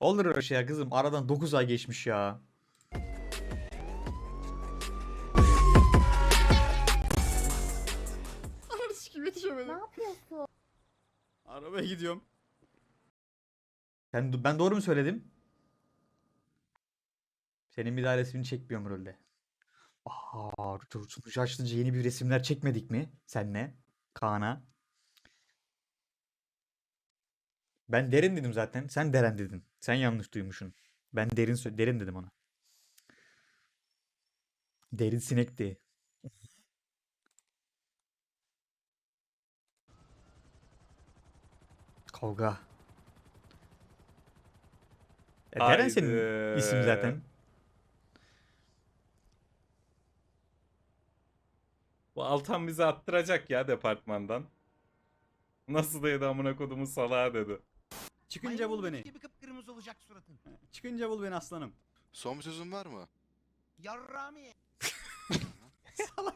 Olur öyle şey ya kızım. Aradan 9 ay geçmiş ya. Ananı sikeyim yetişemedim. Ne yapıyorsun? Arabaya gidiyorum. Sen, ben doğru mu söyledim? Senin bir daha resmini çekmiyorum rolde. Aa, sunucu açılınca yeni bir resimler çekmedik mi? Senle. Kaan'a. Ben derin dedim zaten. Sen deren dedin. Sen yanlış duymuşsun. Ben derin derin dedim ona. Derin sinekti. Kavga. E, Deren senin isim zaten. Altan bizi attıracak ya departmandan. Nasıl dedi amına kodumun salağı dedi. Çıkınca bul beni. Gibi kıpkırmızı olacak suratın. Çıkınca bul beni aslanım. Son bir sözün var mı? Yarrami. Zekalı.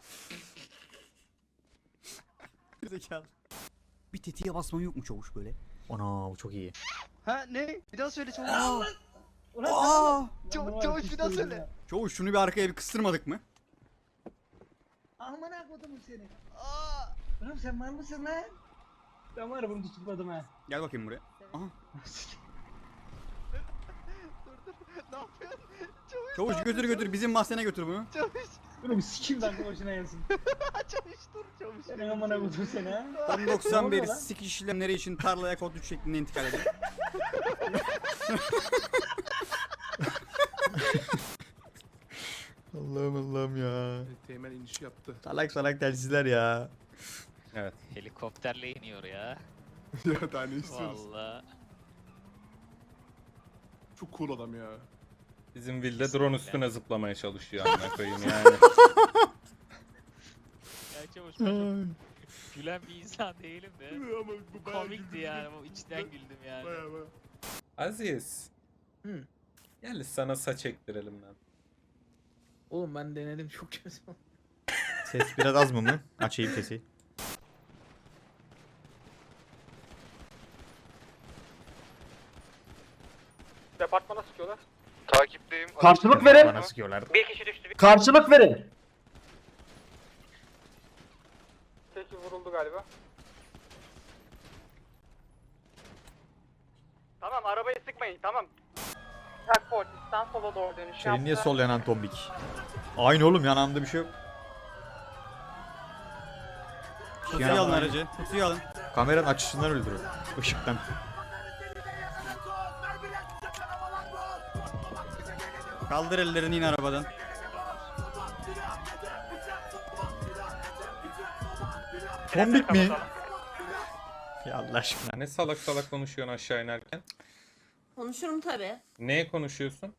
Bir tetiğe basman yok mu çavuş böyle? Ana bu çok iyi. Ha ne? Bir daha söyle çavuş. Aa! Çavuş, çavuş bir daha söyle. Çavuş şunu bir arkaya bir kıstırmadık mı? Amına kodumu seni. Aa! Oğlum sen var mısın lan? Ben var ya bunu tutmadım ha. Gel bakayım buraya. Aha. Dur dur. Ne yapıyorsun? Çavuş. Çavuş götür götür bizim mahzene götür bunu. Çavuş. Oğlum sikim ben başına yansın. çavuş dur çavuş. Sen amına kodum seni ha. Tam Ne 91 oluyor lan? sik işlemleri için tarlaya kod 3 şeklinde intikal ediyor. Allah'ım Allah'ım ya. Teğmen iniş yaptı. Salak salak telsizler ya. Evet. Helikopterle iniyor ya. ya daha ne istiyorsun? Valla. Çok cool adam ya. Bizim Vilde drone üstüne zıplamaya çalışıyor amına koyayım yani. Ya çavuş ben çok gülen bir insan değilim de. Ama bu bayağı Komikti güldü. yani. Bu içten güldüm yani. Bayağı bayağı. Aziz. Hı. Gel sana saç ektirelim lan. Oğlum ben denedim çok kötü. Ses biraz az mı mı? Açayım sesi. Departmana sıkıyorlar. Takipteyim. Karşılık verin. Bana sıkıyorlar. Bir kişi düştü. Karşılık verin. Teki vuruldu galiba. Tamam arabayı sıkmayın tamam. Checkpoint'ten sola doğru dönüş Senin niye sol yanan tombik? Aynı oğlum yanağında bir şey yok. Kutuyu alın aracı. Kutuyu alın. Kameranın açısından öldürür. Işıktan. Kaldır ellerini in arabadan. Tombik mi? Ya Allah aşkına. Ne salak salak konuşuyorsun aşağı inerken? Konuşurum tabi. Neye konuşuyorsun?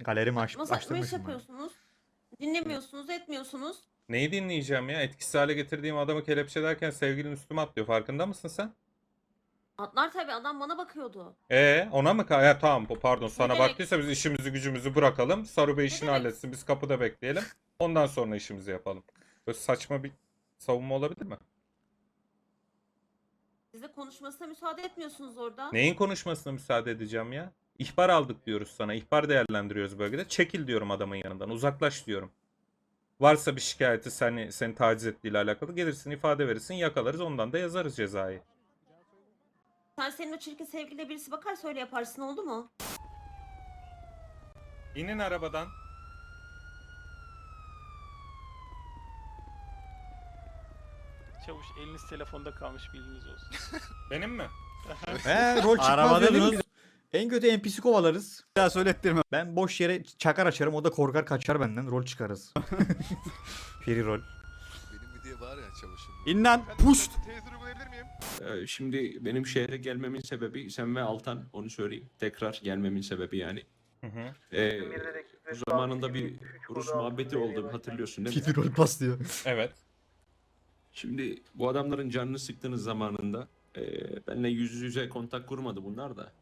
Galerimi aç iş açtırmışım ben. yapıyorsunuz. Dinlemiyorsunuz, etmiyorsunuz. Neyi dinleyeceğim ya? Etkisiz hale getirdiğim adamı kelepçelerken sevgilin üstüme atlıyor. Farkında mısın sen? Atlar tabi adam bana bakıyordu. Ee, ona mı? ka- Ya tamam bu- pardon sana demek? baktıysa biz işimizi gücümüzü bırakalım. Saru Bey işini demek? halletsin. Biz kapıda bekleyelim. Ondan sonra işimizi yapalım. Böyle saçma bir savunma olabilir mi? Size konuşmasına müsaade etmiyorsunuz orada. Neyin konuşmasına müsaade edeceğim ya? İhbar aldık diyoruz sana. İhbar değerlendiriyoruz bölgede. Çekil diyorum adamın yanından. Uzaklaş diyorum. Varsa bir şikayeti seni, seni taciz ettiğiyle alakalı gelirsin ifade verirsin yakalarız ondan da yazarız cezayı. Sen senin o çirkin sevgiline birisi bakarsa öyle yaparsın oldu mu? İnin arabadan. Çavuş eliniz telefonda kalmış bilginiz olsun. Benim mi? He rol çıkmaz biz- En kötü NPC kovalarız. Bir daha söylettirme. Ben boş yere çakar açarım o da korkar kaçar benden. Rol çıkarız. Free rol. Benim bir diye var ya çavuşum. İn lan. Puşt. Teyze uygulayabilir miyim? Ee, Şimdi benim şehre gelmemin sebebi sen ve Altan onu söyleyeyim. Tekrar gelmemin sebebi yani. Hı hı. Ee, bu zamanında bir Rus muhabbeti oldu hatırlıyorsun değil mi? Free rol pas diyor. Evet. Şimdi bu adamların canını sıktığınız zamanında e, benimle yüz yüze kontak kurmadı bunlar da.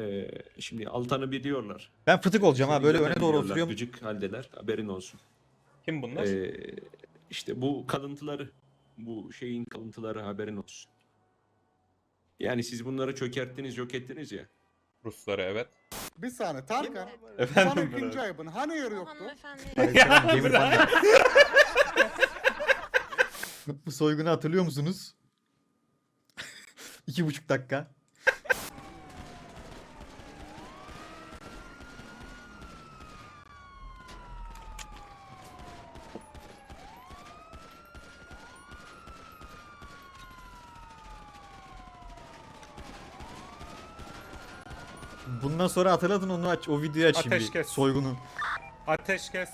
Ee, şimdi Altan'ı biliyorlar. Ben fıtık olacağım ha böyle öne doğru oturuyorum. Gıcık haldeler. Haberin olsun. Kim bunlar? Ee, işte bu kalıntıları, bu şeyin kalıntıları haberin olsun. Yani siz bunları çökerttiniz, yok ettiniz ya. Rusları evet. Bir saniye Tarkan. Efendim ikinci ayıbın hani yeri yoktu? Aleykümselam, Gamer Panda. Bu soygunu hatırlıyor musunuz? İki buçuk dakika. Bundan sonra hatırladın onu aç, o videoyu aç şimdi. Ateşkes. Soygunu. Ateşkes.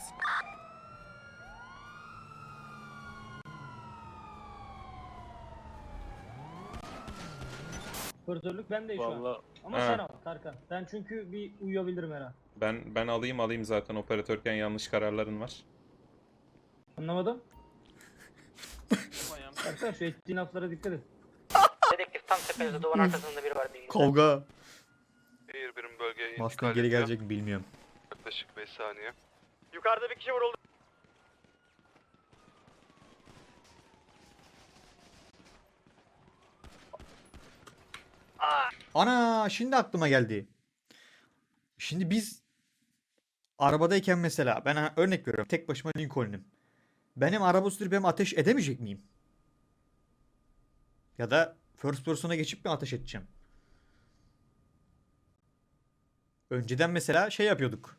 Operatörlük ben de şu an. Ama Ha. sen al Tarkan. Ben çünkü bir uyuyabilirim her an. Ben ben alayım alayım zaten operatörken yanlış kararların var. Anlamadım. ayağım. Tarkan şu ettiğin laflara dikkat et. Dedektif tam tepenizde duvarın arkasında biri var bilginiz. Kavga. Air birim bölgeye Maskın geri gelecek mi bilmiyorum. Yaklaşık 5 saniye. Yukarıda bir kişi vuruldu. Ana şimdi aklıma geldi. Şimdi biz arabadayken mesela ben örnek veriyorum tek başıma Lincoln'üm. Benim araba sürüp hem ateş edemeyecek miyim? Ya da first person'a geçip mi ateş edeceğim? Önceden mesela şey yapıyorduk.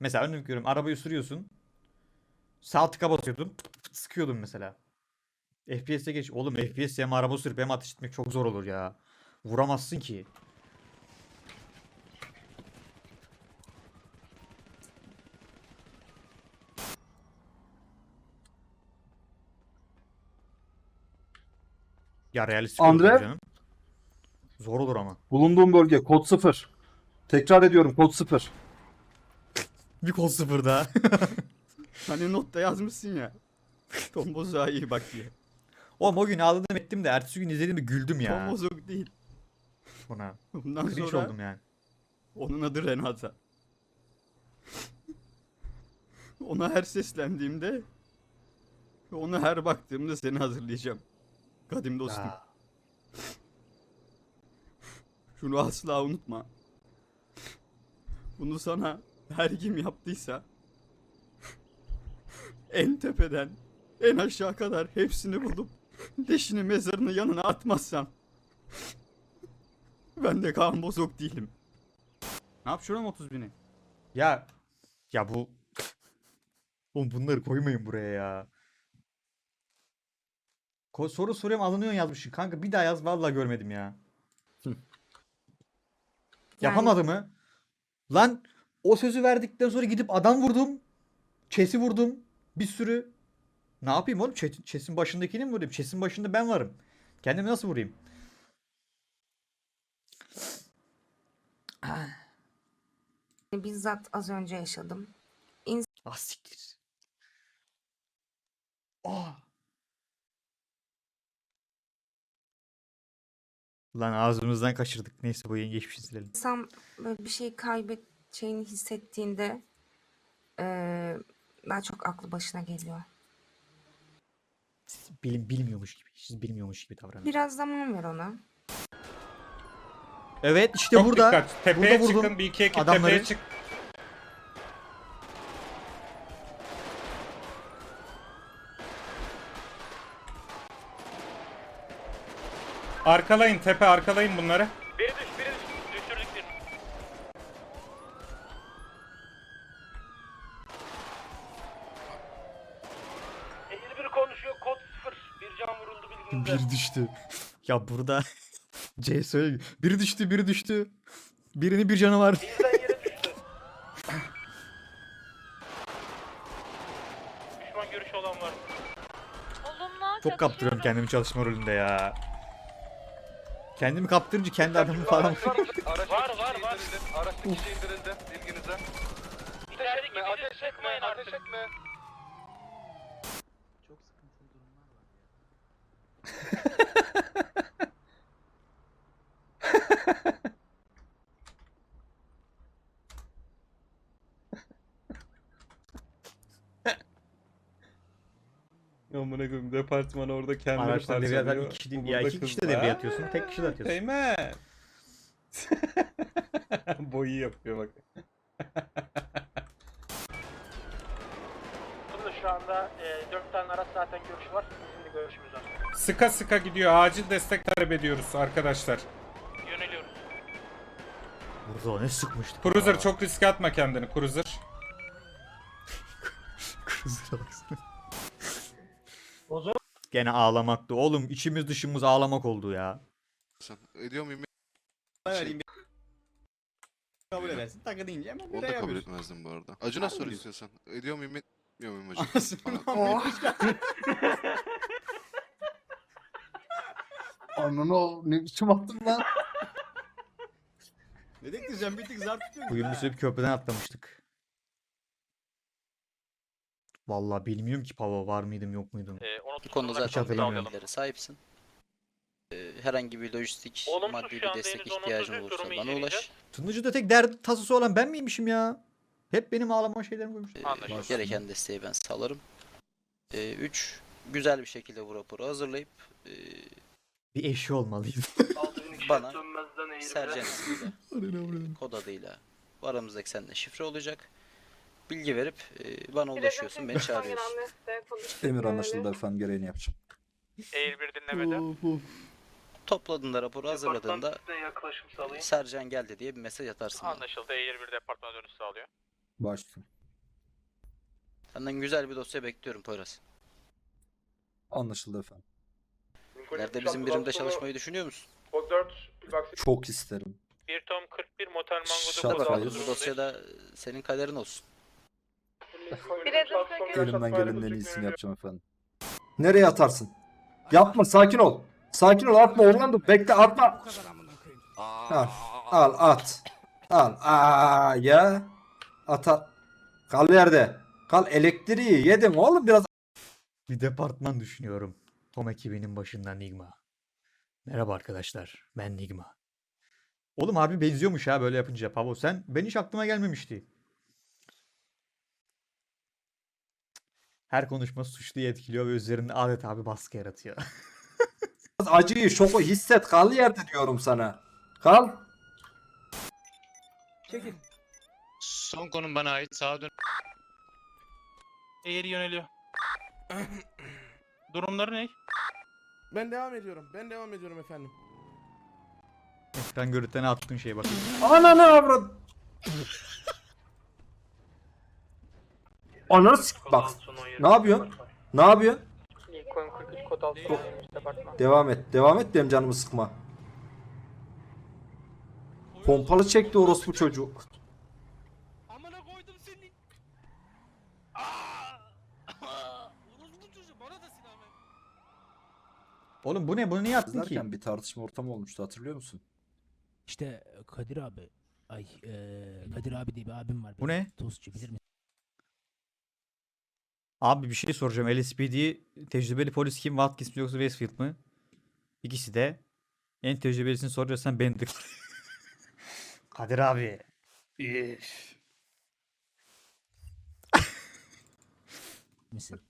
Mesela örnek veriyorum arabayı sürüyorsun. Sağ tıka basıyordun. Sıkıyordum mesela. FPS'e geç. Oğlum FPS hem araba sürüp hem ateş etmek çok zor olur ya. Vuramazsın ki. Ya realistik olur Andre? tabii canım. Zor olur ama. Bulunduğum bölge kod 0. Tekrar ediyorum kod 0. Bir kol sıfır daha. Hani notta yazmışsın ya. Tomboza iyi bak diye. Oğlum o gün ağladım ettim de ertesi gün izlediğimde güldüm ya. Tombozok değil. Buna. Bundan Cringe sonra oldum yani. onun adı Renata. Ona her seslendiğimde ve ona her baktığımda seni hazırlayacağım. Kadim dostum. Şunu asla unutma. Bunu sana her kim yaptıysa en tepeden en aşağı kadar hepsini bulup leşini mezarını yanına atmazsam ben de kan bozuk değilim. Ne yap şuram 30 bini? Ya ya bu Oğlum bunları koymayın buraya ya. Ko- soru soruyorum alınıyorsun yazmışsın. Kanka bir daha yaz vallahi görmedim ya. Yapamadı mı? Lan o sözü verdikten sonra gidip adam vurdum. Chess'i vurdum. Bir sürü. Ne yapayım oğlum? Chess- Chess'in başındakini mi vurayım? Chess'in başında ben varım. Kendimi nasıl vurayım? Bizzat az önce yaşadım. Ah siktir. Ah. Lan ağzımızdan kaçırdık. Neyse bu yeni geçmişi silelim. İnsan böyle bir şey kaybedeceğini hissettiğinde eee, daha çok aklı başına geliyor. Bilim bilmiyormuş gibi. Siz bilmiyormuş gibi davranın. Biraz zaman ver ona. Evet işte Çok burada. dikkat. Tepeye burada vurdum çıkın. Bir iki ekip adamları. tepeye çık. Arkalayın tepe arkalayın bunları. Biri düş, biri düş. Düşürdük bir. bir konuşuyor, kod 0. Bir can vuruldu bilginize. Bir düştü. ya burada C söyle. Biri düştü, biri düştü. Birinin bir canı var. Bizden yere düştü. Düşman görüşü olan var. Çok kaptırıyorum kendimi çalışma rolünde ya. Kendimi kaptırınca kendi adamı falan. Var var var. Araç kişi indirildi. Bilginize. İçerideki bizi sıkmayın artık. etme. amına koyayım. Departman orada kendini Araçta devreye atan parçalıyor. iki kişi değil. Ya iki kişi de devreye atıyorsun. Tek kişi de atıyorsun. Teğmen. Boyu yapıyor bak. Burada şu anda e, 4 tane araç zaten görüş var. Bizim de görüşümüz var. Sıka sıka gidiyor. Acil destek talep ediyoruz arkadaşlar. Yöneliyoruz. Burada ne sıkmıştık. Cruiser ya. çok riske atma kendini Cruiser. Cruiser'a baksana. Gene ağlamaktı. Oğlum içimiz dışımız ağlamak oldu ya. Ediyor muyum? vereyim kabul edersin. Takı deyince hemen Onu da kabul yapıyorsun. etmezdim bu arada. Acuna Harbi sor diyorsun. istiyorsan. Ediyor muyum etmiyor muyum hacı? Anasını Bana- Muhammed hoş geldin. Ananı o ne biçim attın lan? Dedektifcan bir tık zar tutuyor. Bugün bir sürü bir köprüden atlamıştık. Vallahi bilmiyorum ki Pava var mıydım yok muydum. Bu konuda Hiç zaten hatırlamıyorum. bilgilere sahipsin. Ee, herhangi bir lojistik, Olumsuz maddi şu bir anda destek henüz ihtiyacın olursa durumu bana ulaş. Tınıcı'da tek dert tasası olan ben miymişim ya? Hep benim ağlama şeylerimi koymuşlar. Ee, Anlaşıldı. gereken desteği ben sağlarım. 3. güzel bir şekilde bu raporu hazırlayıp e, Bir eşi olmalıydı. Bana Sercan ismiyle, kod adıyla bu aramızdaki seninle şifre olacak. Bilgi verip e, bana ulaşıyorsun, beni çağırıyorsun. Emir anlaşıldı efendim gereğini yapacağım. Eğri bir dinlemede. Topladığında raporu hazırladığında yaklaşım sağlayın. Sercan geldi diye bir mesaj atarsın bana. Anlaşıldı. Eğri bir departmana dönüş sağlıyor. Başladım. Senden güzel bir dosya bekliyorum Poyraz. Anlaşıldı efendim. İleride bizim birimde çalışmayı düşünüyor musun? Kod 4, Çok isterim. 1 tom 41 motel mangoda kod var. altı Bu Hayır. dosyada senin kaderin olsun. Elimden gelenin en iyisini yapacağım efendim. Nereye atarsın? Yapma sakin ol. Sakin ol atma Orlando bekle atma. Al al at. Al aa ya. Ata. Kal yerde. Kal elektriği yedin oğlum biraz. Bir departman düşünüyorum. Tom ekibinin başından Nigma. Merhaba arkadaşlar. Ben Nigma. Oğlum harbi benziyormuş ha böyle yapınca. Pavo sen ben hiç aklıma gelmemişti. Her konuşma suçluyu etkiliyor ve üzerinde adeta bir baskı yaratıyor. Acıyı şoku hisset kal yerde diyorum sana. Kal. Son konum bana ait. Sağa dön. Eğri yöneliyor. Durumları ne? Ben devam ediyorum. Ben devam ediyorum efendim. Ekran görüntüne attığın şeye bakın. Ananı avrat. Ananı sik bak. Ne yapıyorsun? Ne yapıyorsun? Lincoln 43 kod 6 departman. Devam et. Devam et benim canımı sıkma. Pompalı çekti orospu çocuğu. Amına koydum seni. Orospu çocuğu bana da silah ver. Oğlum bu ne? Bunu niye attın ki? İzlerken bir tartışma ortamı olmuştu hatırlıyor musun? İşte Kadir abi. Ay eee Kadir abi diye bir abim var. Bu ne? Tostçu bilir misin? Abi bir şey soracağım. LSPD tecrübeli polis kim? Watkins mi yoksa Westfield mı? İkisi de. En tecrübelisini soracaksan bendik. Kadir abi. Üf. misin?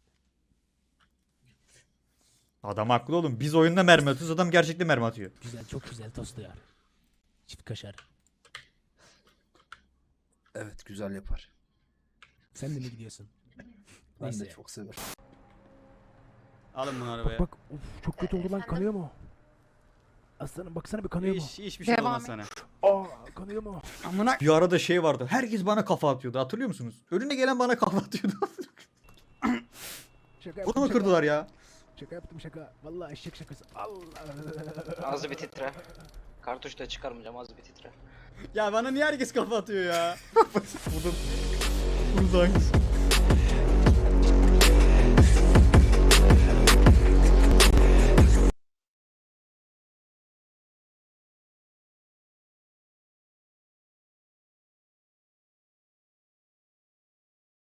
Adam haklı oğlum. Biz oyunda mermi atıyoruz. Adam gerçekte mermi atıyor. Güzel çok güzel tost ya. Çift kaşar. Evet güzel yapar. Sen de mi gidiyorsun? Ben de Neyse. çok severim. Alın bunu arabaya. Bak of, çok kötü oldu lan kanıyor mu? Aslanım baksana bir kanıyor mu? Hiç, hiçbir şey Devam olmaz et. sana. Aa kanıyor mu? Amına Bir arada şey vardı. Herkes bana kafa atıyordu. Hatırlıyor musunuz? Önüne gelen bana kafa atıyordu. Şaka yaptım mu şaka. kırdılar ya? Şaka yaptım şaka. Vallahi eşek şakası. Allah. Az bir titre. Kartuş da çıkarmayacağım az bir titre. Ya bana niye herkes kafa atıyor ya? Bunun da hangisi?